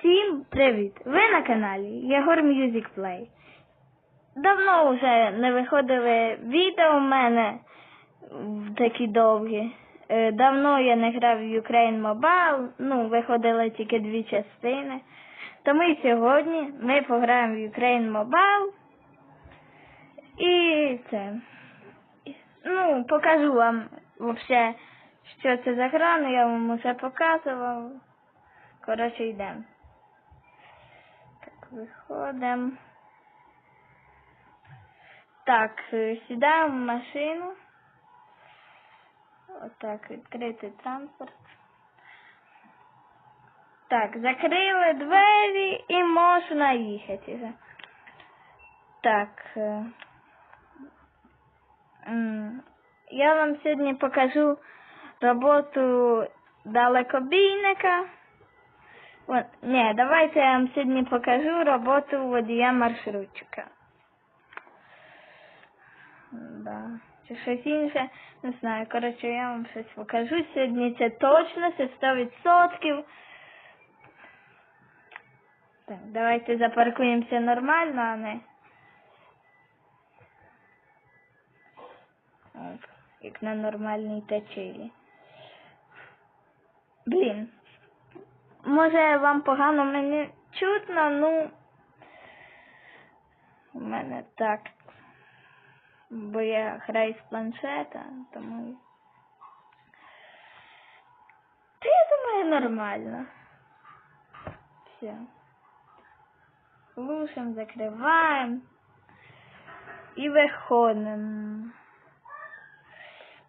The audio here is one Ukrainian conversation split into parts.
Всім привіт! Ви на каналі Єгор Music Play. Давно вже не виходили відео в мене такі довгі. Е, Давно я не грав в Ukraine Mobile, ну, виходили тільки дві частини. Тому і сьогодні ми пограємо в Ukraine Mobile. І це. Ну, покажу вам вообще, що це за гра, ну я вам уже показував. Коротше, йдемо. Виходимо. Так, е, сідаємо в машину. Отак, відкрити транспорт. Так, закрили двері і можна їхати вже. Так. е, Я вам сьогодні покажу роботу далекобійника. От, ні, давайте я вам сьогодні покажу роботу водія маршрутчика. Да. Чи щось інше, не знаю. Коротше, я вам щось покажу. Сьогодні це точно, це 100%. Так, давайте запаркуємося нормально, а не. От, як на нормальній течії. Блін. Може вам погано мене чутно, ну у мене так. Бо я граю з планшета, тому. Та я думаю нормально. Все. Глушим, закриваємо і виходимо.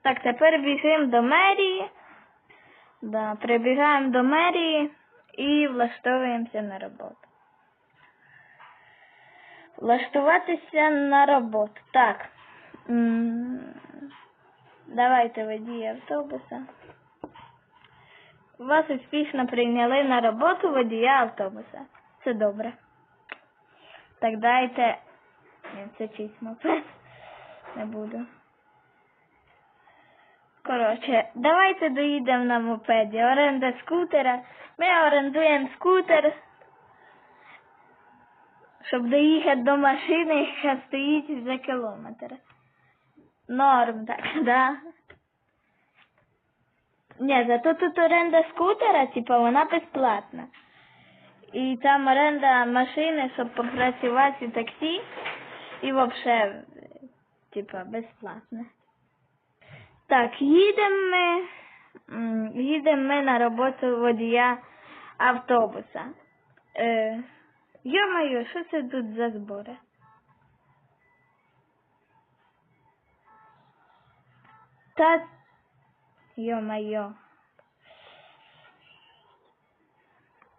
Так, тепер біжимо до мерії. Да, прибігаємо до мерії і влаштовуємося на роботу. Влаштуватися на роботу. Так. Давайте водій автобуса. Вас успішно прийняли на роботу водія автобуса. Це добре. Так дайте. Це чийсь. Не буду. Коротше, давайте доїдемо на мопеді. Оренда скутера. Ми орендуємо скутер, щоб доїхати до машини, яка стоїть за кілометр. Норм, так, да. Ні, зато тут оренда скутера, типа, вона безплатна. І там оренда машини, щоб попрацювати таксі, і взагалі, типа, безплатна. Так, їдемо ми, їдемо ми на роботу водія автобуса. Е, Йо-моє, що це тут за збори? Та, йо-моє.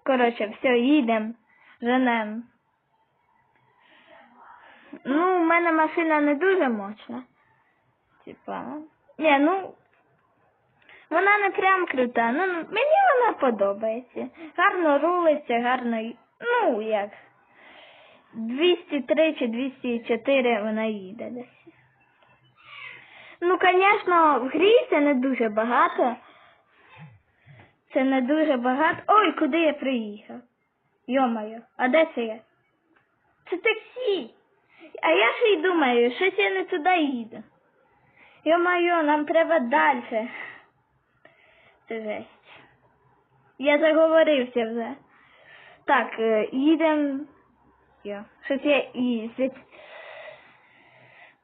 Коротше, все, їдемо, женем. Ну, у мене машина не дуже мощна. Типа, ні, ну, вона не прям крута. Ну, мені вона подобається. Гарно рулиться, гарно, ну, як, 203 чи 204 вона їде десь. Ну, звісно, в грі це не дуже багато. Це не дуже багато. Ой, куди я приїхав? Йомаю, а де це я? Це таксі. А я ще й думаю, щось я не туди їду. Йо-моє, нам треба далі. Це жесть. Я заговорився вже. Так, е, їдемо. Щось я їздить.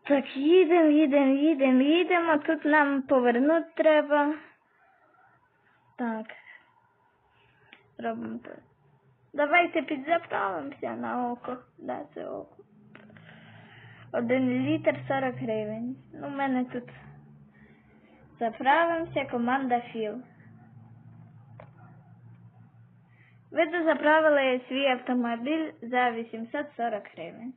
Так, їдемо, їдемо, їдемо, їдемо, тут нам повернути треба. Так. Робимо так. Давайте підзаправимося на око. Да, це око. Один літр 40 гривень. Ну, мене тут заправимося, команда Філ. Ви дозаправили свій автомобіль за 840 гривень.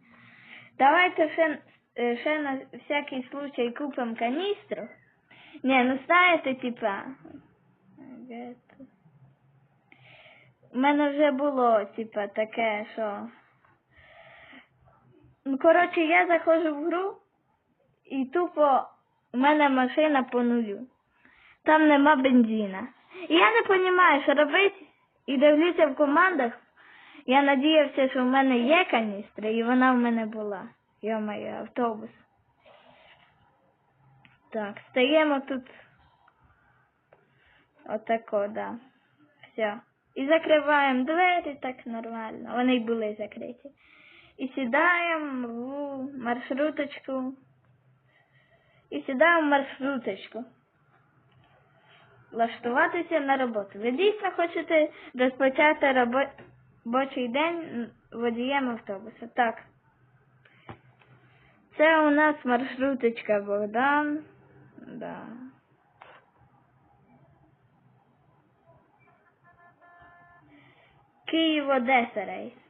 Давайте ще, е, ще на всякий случай купимо каністру. Ні, ну знаєте, типа. У мене вже було, типа, таке, що. Ну, коротше, я заходжу в гру і тупо у мене машина по нулю. Там нема бензина. І я не розумію, що робити, і дивлюся в командах, Я надіявся, що в мене є каністра, і вона в мене була. Йо-моє, автобус. Так, стаємо тут. Отако, да. Все. І закриваємо двері так нормально. Вони й були закриті. І сідаємо в маршруточку. І сідаємо в маршруточку. Влаштуватися на роботу. Ви дійсно хочете розпочати робочий день водієм автобуса? Так. Це у нас маршруточка Богдан. Да. Київ Одеса рейс.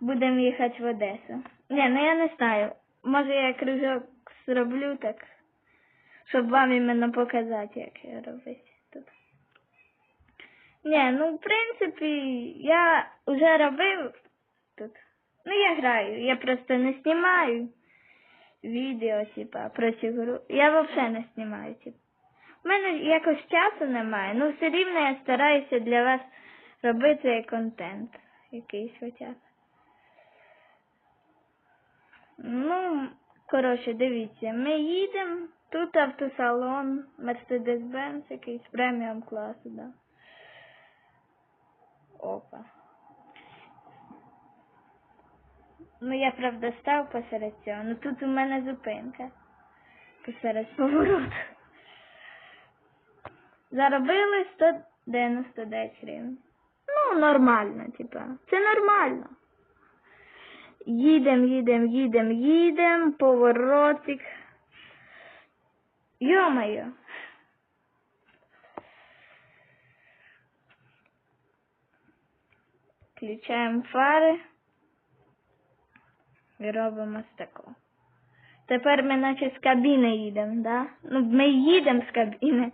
Будемо їхати в Одесу. Ні, ну я не знаю. Може я кружок зроблю так, щоб вам іменно показати, як я робити тут. Ні, ну в принципі, я вже робив тут. Ну я граю, я просто не знімаю відео, типа, про цю гру. Я взагалі не знімаю, типа. У мене якось часу немає, ну все рівно я стараюся для вас робити контент якийсь хоча б. Ну, коротше, дивіться, ми їдемо, тут автосалон, Mercedes-Benz якийсь преміум класу, да. Опа. Ну, я правда став посеред цього, ну тут у мене зупинка. Посеред повороту. Заробили 199 гривень. Ну, нормально, типа. Це нормально. Їдем, їдем, їдем, їдем, поворотик. Йо-моє. Включаємо фари і робимо з такого. Тепер ми наче з кабіни їдемо, да? Ну, ми їдемо з кабіни.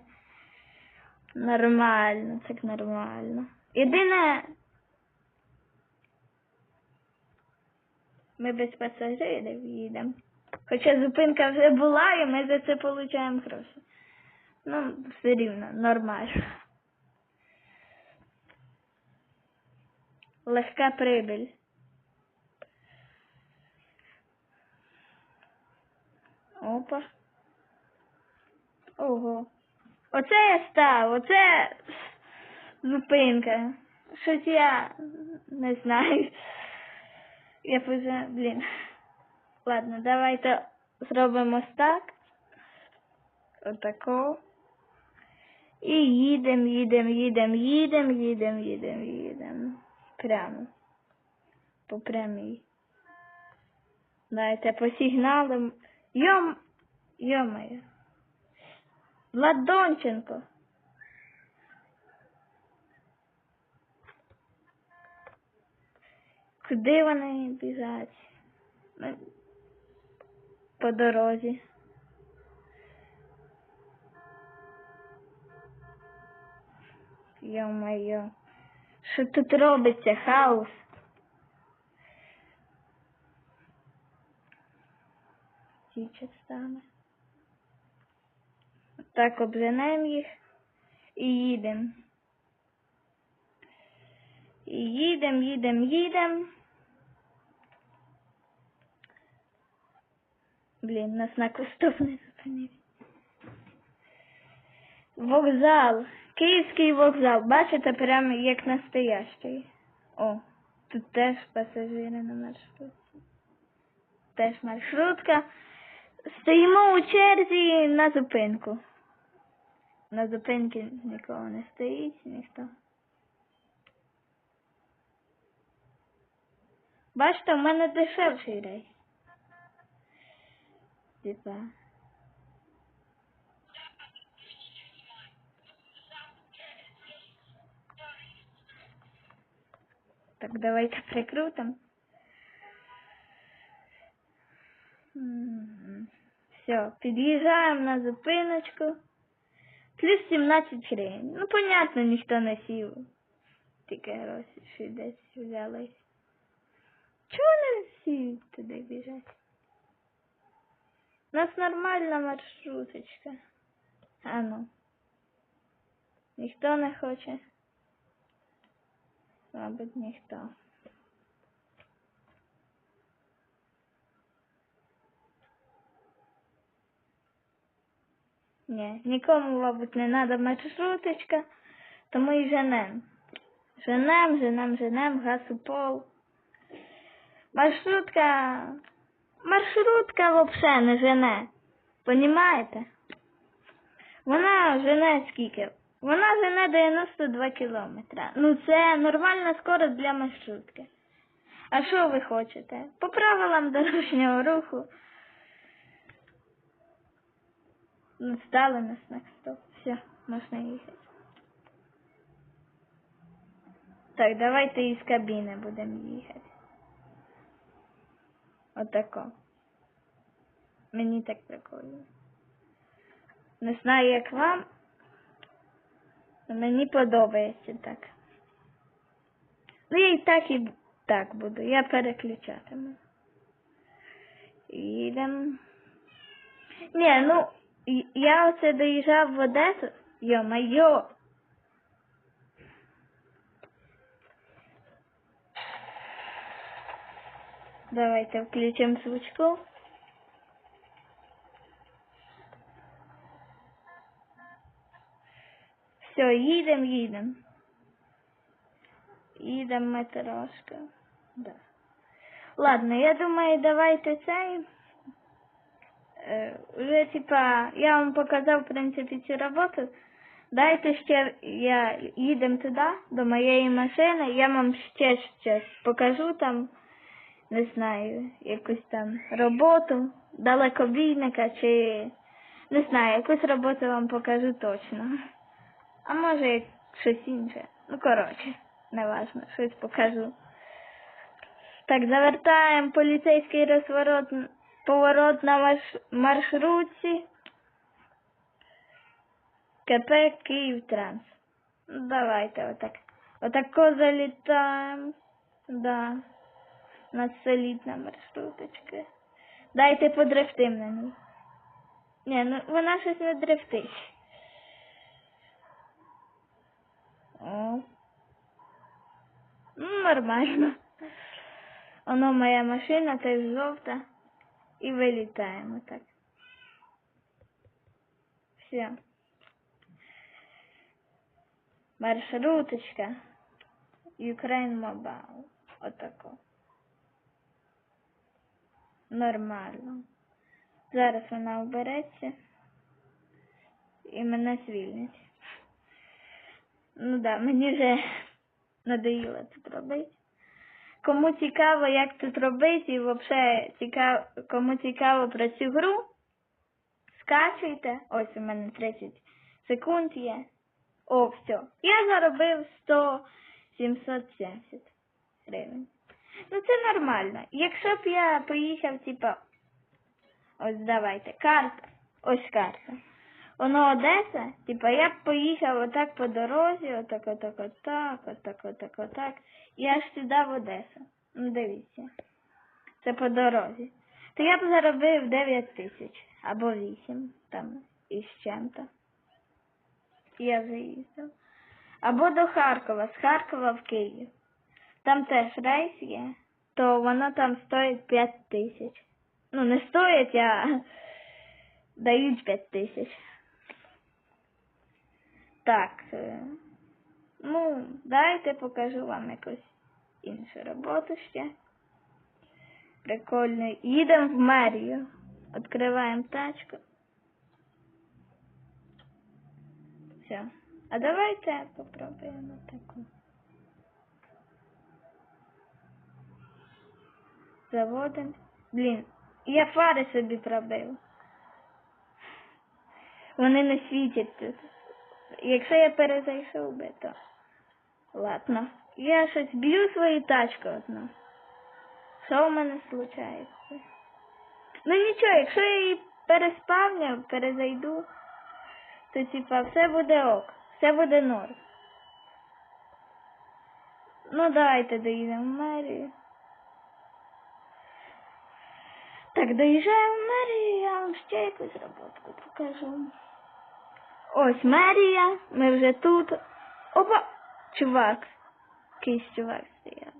Нормально, так нормально. Єдине, ми без пасажирів їдемо. Хоча зупинка вже була, і ми за це отримуємо гроші. Ну, все рівно, нормально. Легка прибиль. Опа. Ого. Оце я став, оце зупинка. Щось я не знаю. Я б уже, блін. Ладно, давайте зробимо так. Отако. І їдем, їдем, їдем, їдем, їдем, їдем, їдем. Прямо. По прямій. Давайте посигналим. Йом, йомає. Ладонченко. Куди вони біжать? По дорозі. Йо-моє. Що тут робиться? Хаос. Тіче стане. Так обженемо їх і їдемо. І їдемо, їдемо, їдемо. Блін, на кустов не. Вокзал. Київський вокзал. Бачите, прямо як настоящий. О, тут теж пасажири на маршрутці. Теж маршрутка. Стоїмо у черзі на зупинку. На зупинці нікого не стоїть, ніхто. Бачите, в мене дешевший рейс. Типа. Так, давайте прикрутим. Все, під'їжджаємо на зупиночку. Плюс 17 гривень. Ну, понятно, ніхто не сів. Тільки гроші десь взялись. Чого не всі туди біжать? У нас нормальна маршруточка. А ну. Ніхто не хоче. Мабуть, ніхто. Ні, нікому, мабуть, не треба маршруточка, тому і женем. Женем, женем, женем, газ у пол. Маршрутка. Маршрутка вообще не жене. Понімаєте? Вона жене скільки? Вона жене 92 кілометра. Ну це нормальна скорость для маршрутки. А що ви хочете? По правилам дорожнього руху. Ну, стали на знак стоп. Все, можна їхати. Так, давайте із кабіни будемо їхати. Отако. Мені так прикольно. Не знаю, як вам. Мені подобається так. Ну, я і так і так буду. Я переключатиму. Їдемо. Ні, ну, я оце доїжджав в Одесу. Йо-майо. Давайте включимо звучку. Все, їдемо, їдемо. Їдемо ми трошки. Да. Ладно, я думаю, давайте цей. Е, Вже типа, я вам показав, в принципі, цю роботу. Дайте ще, я їдемо туди, до моєї машини, я вам ще щось покажу там, не знаю, якусь там роботу, далекобійника чи не знаю, якусь роботу вам покажу точно. А може щось інше. Ну, коротше, неважно, щось покажу. Так, завертаємо поліцейський розворот, поворот на марш, маршрутці. КП Київтранс. Ну, давайте отак. Отако залітаємо. Да. У нас солідна маршруточка. Дайте подрифтим на ній. Ні, ну вона щось не дрифтить. О. Ну, нормально. Воно моя машина теж жовта. І вилітаємо так. Все. Маршруточка. Ukraine Mobile. Отако. Нормально. Зараз вона обереться і мене звільнить. Ну да, мені вже надоїло тут робити. Кому цікаво, як тут робити, і взагалі цікаво, кому цікаво про цю гру, скачуйте. Ось у мене 30 секунд є. О, все. Я заробив 100 770 гривень. Ну це нормально. Якщо б я поїхав, типа, ось давайте, карта. Ось карта. Воно Одеса, типа я б поїхав отак по дорозі, отак, отак, отак, отак, отак, отак, і аж сюди в Одесу. Ну дивіться. Це по дорозі. То я б заробив 9 тисяч або 8 там із чим-то. Я заїздив. Або до Харкова, з Харкова в Київ. Там теж рейс є, то воно там стоїть 5 тисяч. Ну, не стоїть, а дають 5 тисяч. Так. е, Ну, дайте покажу вам якусь іншу роботу ще. Прикольно. Їдемо в мерію. Відкриваємо тачку. Все. А давайте попробуємо таку. Заводимо. Блін, я фари собі пробив. Вони не світять тут. Якщо я перезайшов би, то ладно. Я щось б'ю свою тачку одну. Що в мене случається? Ну нічого, якщо я її переспавню, перезайду, то типа все буде ок, все буде норм. Ну давайте доїдемо в мерію. Так, доїжджаємо в мерію, я вам ще якусь роботку покажу. Ось мерія, ми вже тут. Опа! Чувак, якийсь чувак стояв.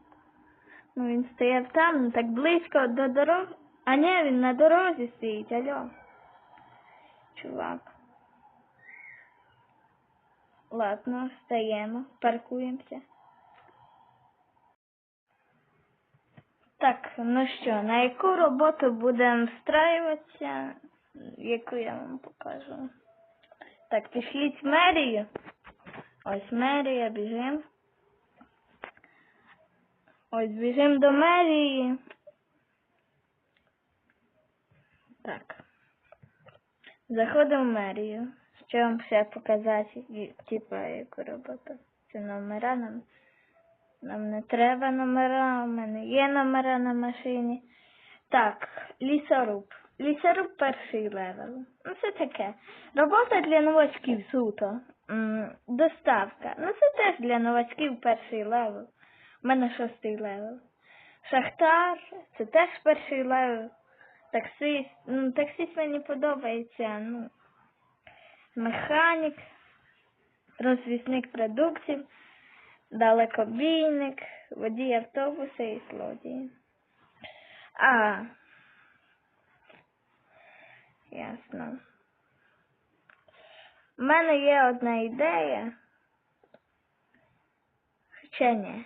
Ну він стояв там, ну, так близько до дороги. А ні, він на дорозі стоїть, алло. Чувак. Ладно, стаємо, паркуємося. Так, ну що, на яку роботу будемо встраюватися, яку я вам покажу. Так, пішліть мерію. Ось мерія, біжим. Ось біжим до мерії. Так. Заходимо в мерію. Що вам ще показати, типа, яку роботу? Це номера нам. Нам не треба номера, у мене є номера на машині. Так, лісоруб. Лісоруб перший левел. Ну це таке. Робота для новачків суто. Доставка. Ну це теж для новачків перший левел. У мене шостий левел. Шахтар, це теж перший левел. Таксист. Ну, таксист мені подобається. Ну, механік, розвісник продуктів, далекобійник, водій автобуса і злодії. А. Ясно. У мене є одна ідея. Хоча ні.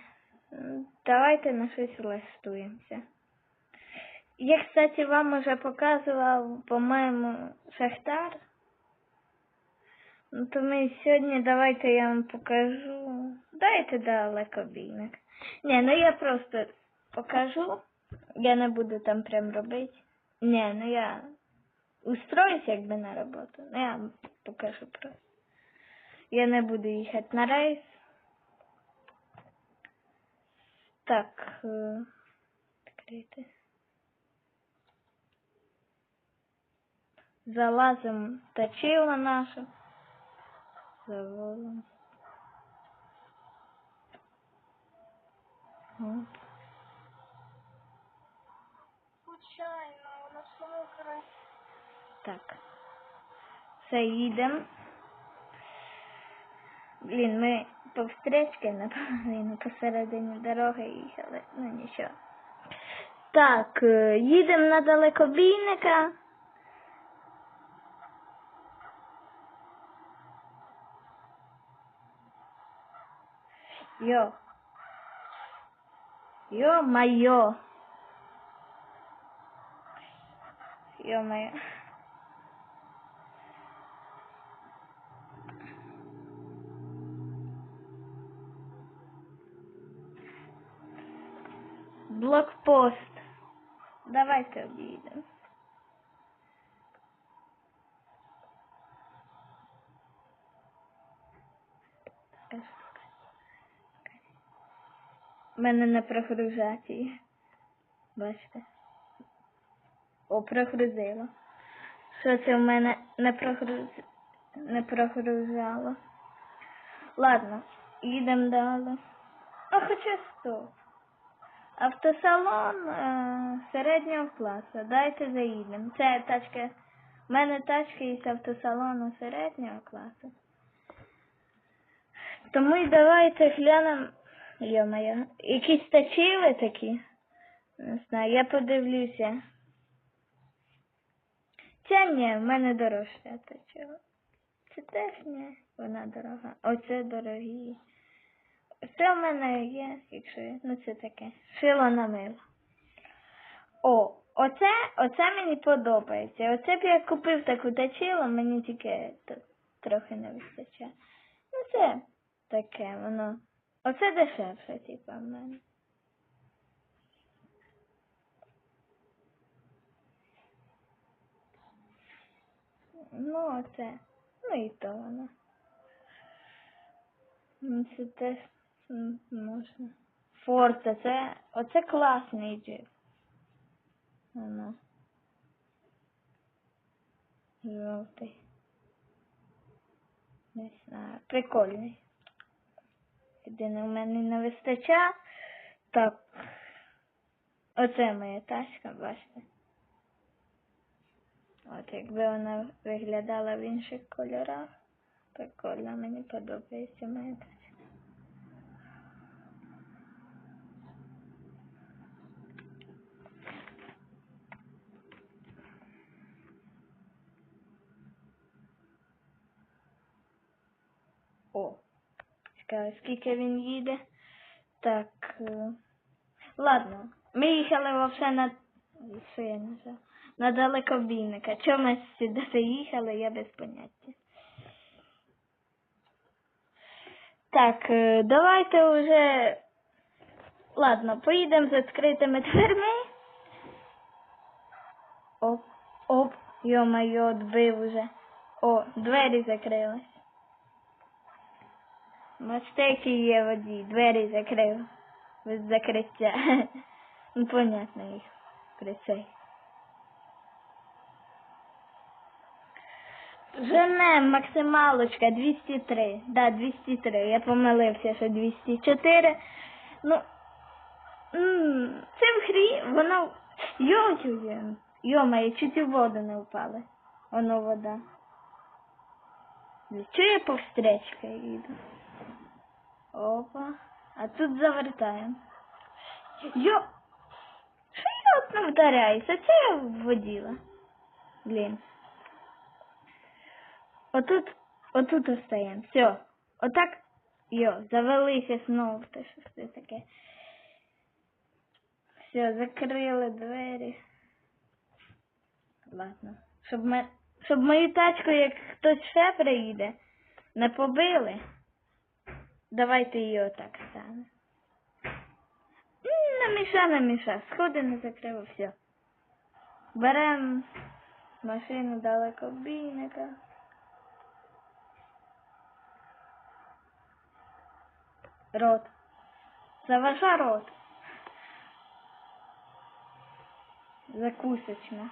Давайте на щось влаштуємося. Я, кстати, вам уже показував, по-моєму, Шахтар. Ну, то ми сьогодні давайте я вам покажу. Дайте далекобійник. Ні, ну я просто покажу. Я не буду там прям робити. Ні, ну я устроюсь якби на роботу. Ну я вам покажу просто. Я не буду їхати на рейс. Так. е, Відкрити. Залазимо в точило наше. О. Случайно, на самому край. Так. Все, їдемо. Блін, ми по встречці наполовину посередині дороги їхали. Ну нічого. Так, е, їдемо на далекобійника. Йо. Йо-майо. Йо-майо. Блокпост. Давайте обійдемо. Мене не прогружаті. Бачите? О, прогрузило. Що це в мене не прогруз... не прогружало? Ладно, їдемо далі. А хоча стоп. Автосалон е, середнього класу. Дайте заїдемо. Це тачка. У мене тачка із автосалону середнього класу. Тому й давайте глянемо. Йо-моє. Якісь точили такі. Не знаю, я подивлюся. Ця ні, в мене дорожча точила. Це теж ні, вона дорога. Оце дорогі. Це в мене є, якщо є. Ну це таке. Шило на мило. О, оце, оце мені подобається. Оце б я купив таку точилу, мені тільки трохи не вистачає. Ну це таке, воно. Оце дешевше, типа, в мене. Ну, оце. Ну і то воно. Ну, Це теж можна. Форца, це оце класний джип. Воно. Жовтий. Не знаю. Прикольний. Єдине в мене не вистачає. Так. Оце моя тачка, бачите. От якби вона виглядала в інших кольорах. Прикольно, мені подобається моя тачка. Цікаво, скільки він їде. Так. е, Ладно. Ми їхали вовсе на. Що я назвав? На далекобійника. Чому сюди заїхали, я без поняття. Так, е, давайте вже. Ладно, поїдемо з відкритими дверми. Оп, оп, йо-майо, відбив уже. О, двері закрились. Мастеки є водій, двері закрив. Без закриття. Ну, понятно їх. Крицей. Жене максималочка 203. Да, 203. Я помилився, що 204. Ну, це в грі, воно. Йо-йо-йо. Йо-моє, чуть у воду не впали. Воно вода. Чого я по їду? Опа. А тут завертаємо. Йо! Що я от не вдаряюся? Це я вводила. Блін. Отут, отут остаємо. Все. Отак. Йо, завелися знову. Те що це таке. Все, закрили двері. Ладно. Щоб, ми, щоб мою тачку, як хтось ще приїде, не побили. Давайте її отак ставимо. М, Не міша, не міша. Сходи не закрив, все. Беремо машину далекобійника. Рот. Заважа рот. Закусочна.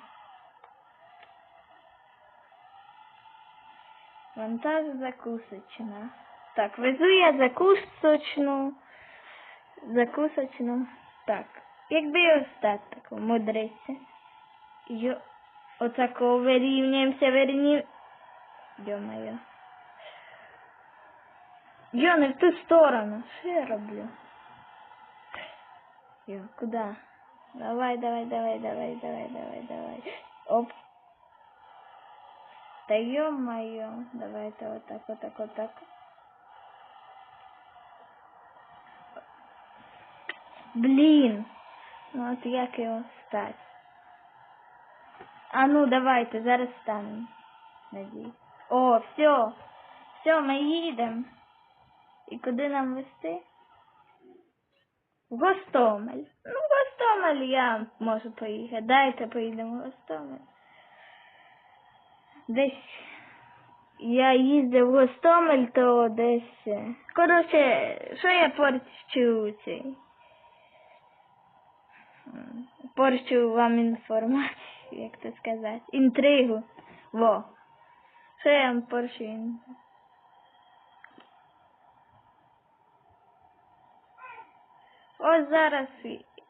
Вантаж закусочна. Так, везу я закусочну. Закусочну. Так. Якби ось так таку мудриця. Йо. Отако вирівняємося, вирівнюємо. Йо-моє. Йо, не в ту сторону. Що я роблю? Йо, куди? Давай, давай, давай, давай, давай, давай, давай. Оп. Та ё-моё. Давайте отак, отак, отак. Блін. Ну от як його стать? А ну давайте, зараз станемо. Надій. О, все. Все, ми їдемо. І куди нам вести? Гостомель. Ну, Гостомель я можу поїхати. Дайте поїдемо в Гостомель. Десь я їздив в Гостомель, то десь. Коротше, що я порчу цей? Порчу вам інформацію, як це сказати. Інтригу. Во. Що я вам порчу Ось зараз,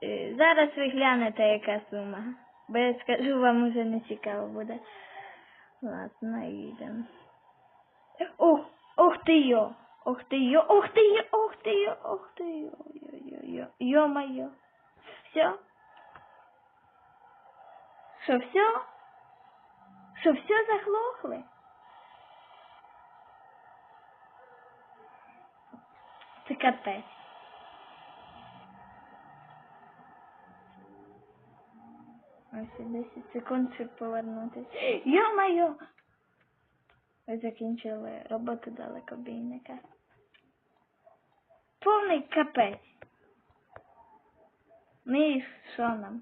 е, зараз ви глянете, яка сума. Бо я скажу вам уже не цікаво буде. Ладно, їдемо. Ох, ох ти йо, ох ти йо, ох ти йо, ох ти йо, ох ти йо, йо, йо, йо, йо-моє. Все? Що все? Що все заглохли? Це капець. Ось і 10 секунд, щоб повернутися. Йо-моє! Ви закінчили роботу далекобійника. Повний капець. Ну і що нам?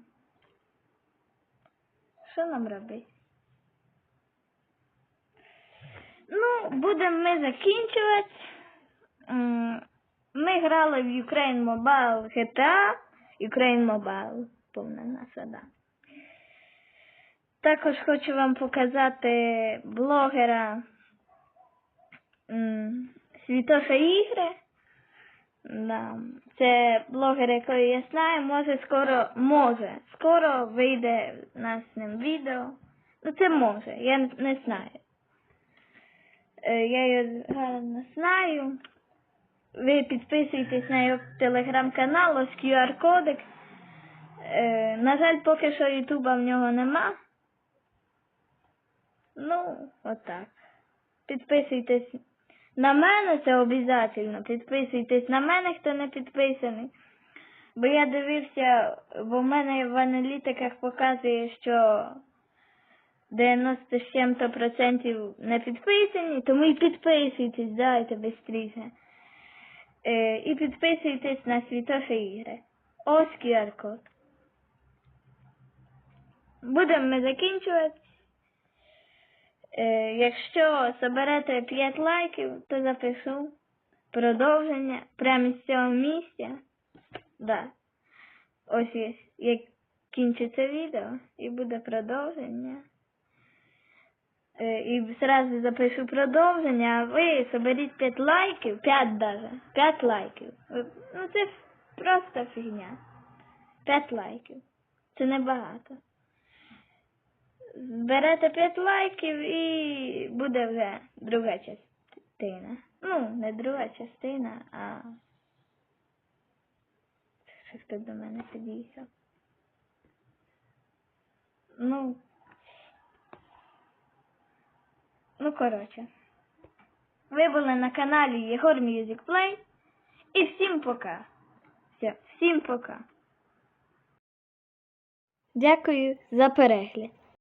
Що нам робити? Ну, будемо ми закінчувати. Ми грали в Ukraine Mobile GTA, Ukraine Mobile, повна назва, да. Також хочу вам показати блогера Світоша Ігри. Да. Це блогер, якого я знаю, може скоро, може, скоро вийде нас ним відео. Ну це може, я не, не знаю. Е, Я його гарно знаю. Ви підписуйтесь на його телеграм-канал, ось QR-кодик. Е, на жаль, поки що Ютуба в нього нема. Ну, отак. Підписуйтесь На мене це обов'язково. Підписуйтесь на мене, хто не підписаний. Бо я дивився, бо в мене в аналітиках показує, що 90 з чим-то процентів не підписані, тому і підписуйтесь, дайте швидше. Е, і підписуйтесь на світові ігри. Ось QR-код. Будемо ми закінчувати. Е, якщо соберете 5 лайків, то запишу продовження прямо з цього місця. Да. Ось як кінчиться відео і буде продовження. Е, І зразу запишу продовження, а ви соберіть 5 лайків, 5 даже, 5 лайків. Ну це просто фігня. 5 лайків. Це небагато. Зберете 5 лайків і буде вже друга частина. Ну, не друга частина, а що хто до мене підійшов. Ну, ну, коротше. Ви були на каналі Єгор Music Play. І всім пока. Все, всім пока. Дякую за перегляд.